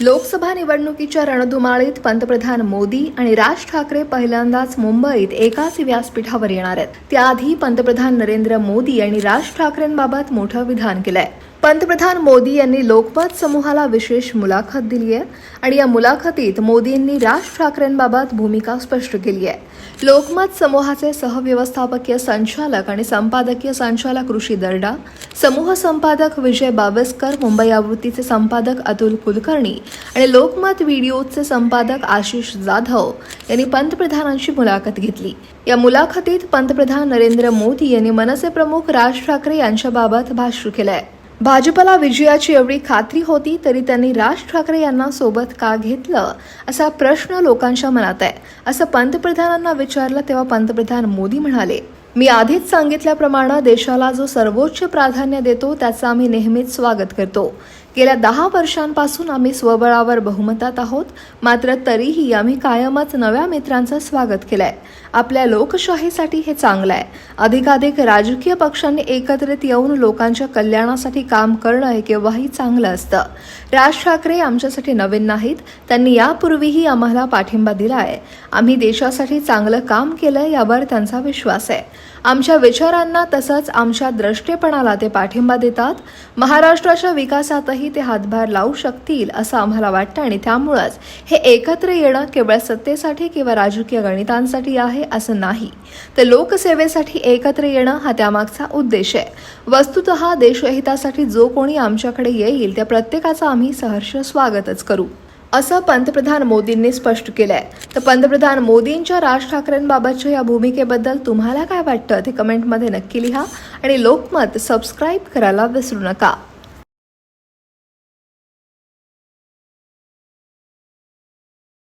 लोकसभा निवडणुकीच्या रणधुमाळीत पंतप्रधान मोदी आणि राज ठाकरे पहिल्यांदाच मुंबईत एकाच व्यासपीठावर येणार आहेत. त्याआधी पंतप्रधान नरेंद्र मोदी यांनी राज ठाकरेंबाबत मोठं विधान केलंय. पंतप्रधान मोदी यांनी लोकमत समूहाला विशेष मुलाखत दिली आहे आणि या मुलाखतीत मोदींनी राज ठाकरेंबाबत भूमिका स्पष्ट केली आहे. लोकमत समूहाचे सहव्यवस्थापकीय संचालक आणि संपादकीय संचालक ऋषी दर्डा समूह संपादक विजय बावस्कर मुंबई आवृत्तीचे संपादक अतुल कुलकर्णी आणि लोकमत व्हिडिओचे संपादक आशिष जाधव यांनी पंतप्रधानांची मुलाखत घेतली. या मुलाखतीत पंतप्रधान नरेंद्र मोदी यांनी मनसे प्रमुख राज ठाकरे यांच्याबाबत भाष्य केलं आहे भाजपला विजयाची एवढी खात्री होती तरी त्यांनी राज ठाकरे यांना सोबत का घेतलं असा प्रश्न लोकांच्या मनात आहे. असं पंतप्रधानांना विचारलं तेव्हा पंतप्रधान मोदी म्हणाले मी आधीच सांगितल्याप्रमाणे देशाला जो सर्वोच्च प्राधान्य देतो त्याचं आम्ही नेहमीच स्वागत करतो. गेल्या दहा वर्षांपासून आम्ही स्वबळावर बहुमतात आहोत मात्र तरीही आम्ही कायमच नव्या मित्रांचं स्वागत केलंय. आपल्या लोकशाहीसाठी हे चांगलं आहे अधिकाधिक राजकीय पक्षांनी एकत्रित येऊन लोकांच्या कल्याणासाठी काम करणं हे केव्हाही चांगलं असतं. राज ठाकरे आमच्यासाठी नवीन नाहीत त्यांनी यापूर्वीही आम्हाला पाठिंबा दिला आहे आम्ही देशासाठी चांगलं काम केलं यावर त्यांचा विश्वास आहे. आमच्या विचारांना तसंच आमच्या द्रष्टेपणाला ते पाठिंबा देतात. महाराष्ट्राच्या विकासातही ते हातभार लावू शकतील असं आम्हाला वाटतं आणि त्यामुळंच हे एकत्र येणं केवळ सत्तेसाठी किंवा राजकीय गणितांसाठी आहे असं नाही. तर लोकसेवेसाठी एकत्र येणं हा त्यामागचा उद्देश आहे. वस्तुत देशहितासाठी जो कोणी आमच्याकडे येईल त्या प्रत्येकाचं आम्ही सहर्ष स्वागतच करू. असं पंतप्रधान मोदींनी स्पष्ट केलंय. तर पंतप्रधान मोदींच्या राज ठाकरेंबाबतच्या या भूमिकेबद्दल तुम्हाला काय वाटतं? ते कमेंटमध्ये नक्की लिहा आणि लोकमत सबस्क्राईब करायला विसरू नका.